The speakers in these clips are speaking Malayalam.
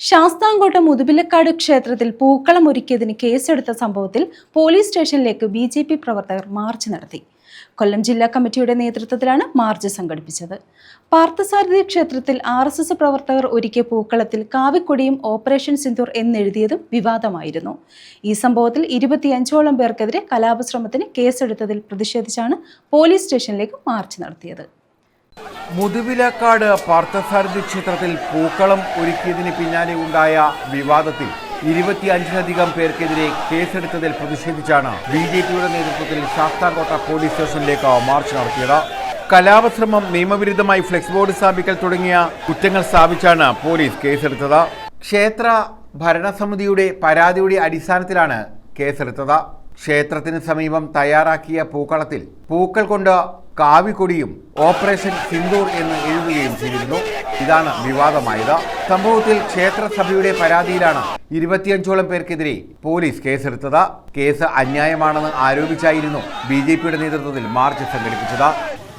ശാസ്താംകോട്ട മുതുപിലക്കാട് ക്ഷേത്രത്തിൽ പൂക്കളം ഒരുക്കിയതിന് കേസെടുത്ത സംഭവത്തിൽ പോലീസ് സ്റ്റേഷനിലേക്ക് ബി ജെ പി പ്രവർത്തകർ മാർച്ച് നടത്തി. കൊല്ലം ജില്ലാ കമ്മിറ്റിയുടെ നേതൃത്വത്തിലാണ് മാർച്ച് സംഘടിപ്പിച്ചത്. പാർത്ഥസാരഥി ക്ഷേത്രത്തിൽ ആർ എസ് എസ് പ്രവർത്തകർ ഒരുക്കിയ പൂക്കളത്തിൽ കാവിക്കൊടിയും ഓപ്പറേഷൻ സിന്ദൂർ എന്നെഴുതിയതും വിവാദമായിരുന്നു. ഈ സംഭവത്തിൽ ഇരുപത്തിയഞ്ചോളം പേർക്കെതിരെ കലാപശ്രമത്തിന് കേസെടുത്തതിൽ പ്രതിഷേധിച്ചാണ് പോലീസ് സ്റ്റേഷനിലേക്ക് മാർച്ച് നടത്തിയത്. മുതുവിലക്കാട് പാർത്ഥസാരഥി ക്ഷേത്രത്തിൽ പൂക്കളം ഒരുക്കിയതിന് പിന്നാലെ ഉണ്ടായ വിവാദത്തിൽ ഇരുപത്തിയഞ്ചിലധികം പേർക്കെതിരെ കേസെടുത്തതിൽ പ്രതിഷേധിച്ചാണ് ബി ജെ പിയുടെ നേതൃത്വത്തിൽ ശാസ്താംകോട്ട പോലീസ് സ്റ്റേഷനിലേക്ക് മാർച്ച് നടത്തിയത്. കലാപശ്രമം നിയമവിരുദ്ധമായി ഫ്ലെക്സ് ബോർഡ് സ്ഥാപിക്കൽ തുടങ്ങിയ കുറ്റങ്ങൾ സ്ഥാപിച്ചാണ് പോലീസ് കേസെടുത്തത്. ക്ഷേത്ര ഭരണസമിതിയുടെ പരാതിയുടെ അടിസ്ഥാനത്തിലാണ് കേസെടുത്തത്. ക്ഷേത്രത്തിന് സമീപം തയ്യാറാക്കിയ പൂക്കളത്തിൽ പൂക്കൾ കൊണ്ട് കാവിക്കൊടിയും ഓപ്പറേഷൻ സിന്ദൂർ എന്ന് എഴുതുകയും ചെയ്തിരുന്നു. ഇതാണ് വിവാദമായത്. സംഭവത്തിൽ ക്ഷേത്രസഭയുടെ പരാതിയിലാണ് ഇരുപത്തിയഞ്ചോളം പേർക്കെതിരെ പോലീസ് കേസെടുത്തത്. കേസ് അന്യായമാണെന്ന് ആരോപിച്ചായിരുന്നു ബി ജെ പിയുടെ നേതൃത്വത്തിൽ മാർച്ച് സംഘടിപ്പിച്ചത്.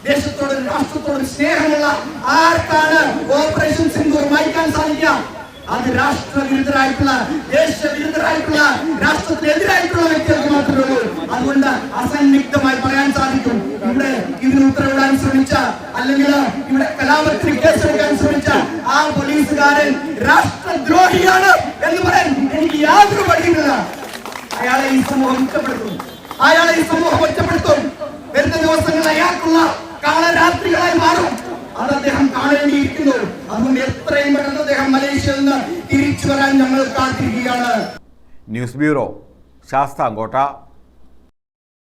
ദേശത്തോടും സ്നേഹമുള്ള ആർക്കാണ് ഓപ്പറേഷൻ സിന്ദൂർ മായ്ക്കാൻ സാധിക്കുക അത് രാഷ്ട്രവിരുദ്ധരായിട്ടുള്ള ദേശവിരുദ്ധരായിട്ടുള്ള രാഷ്ട്രത്തിനെതിരായിട്ടുള്ള വ്യക്തികൾ അസന്നിഗ്ധമായി പറയാൻ സാധിക്കും. ഇവിടെ ഇതിന് ഉത്തരവിടാൻ ശ്രമിച്ച അല്ലെങ്കിൽ ഇവിടെ കലാപത്തിന് കേസെടുക്കാൻ ശ്രമിച്ച ആ പോലീസുകാരൻ രാഷ്ട്രദ്രോഹിയാണ് എന്ന് പറയാൻ എനിക്ക് യാതൊരു വഴിയുമില്ല. അയാളെ ഈ സമൂഹം ഒറ്റപ്പെടുത്തും. അയാളെ ഈ സമൂഹം ഒറ്റപ്പെടുത്തും. വരുന്ന ദിവസങ്ങൾ അയാൾക്കുള്ള കാളരാത്രികളായി മാറും. അത് അദ്ദേഹം കാണേണ്ടിയിരിക്കുന്നു. അതുകൊണ്ട് എത്രയും പെട്ടെന്ന് അദ്ദേഹം മലേഷ്യയിൽ നിന്ന് തിരിച്ചു വരാൻ ഞങ്ങൾ കാത്തിരിക്കുകയാണ്. News bureau Sasthamkotta.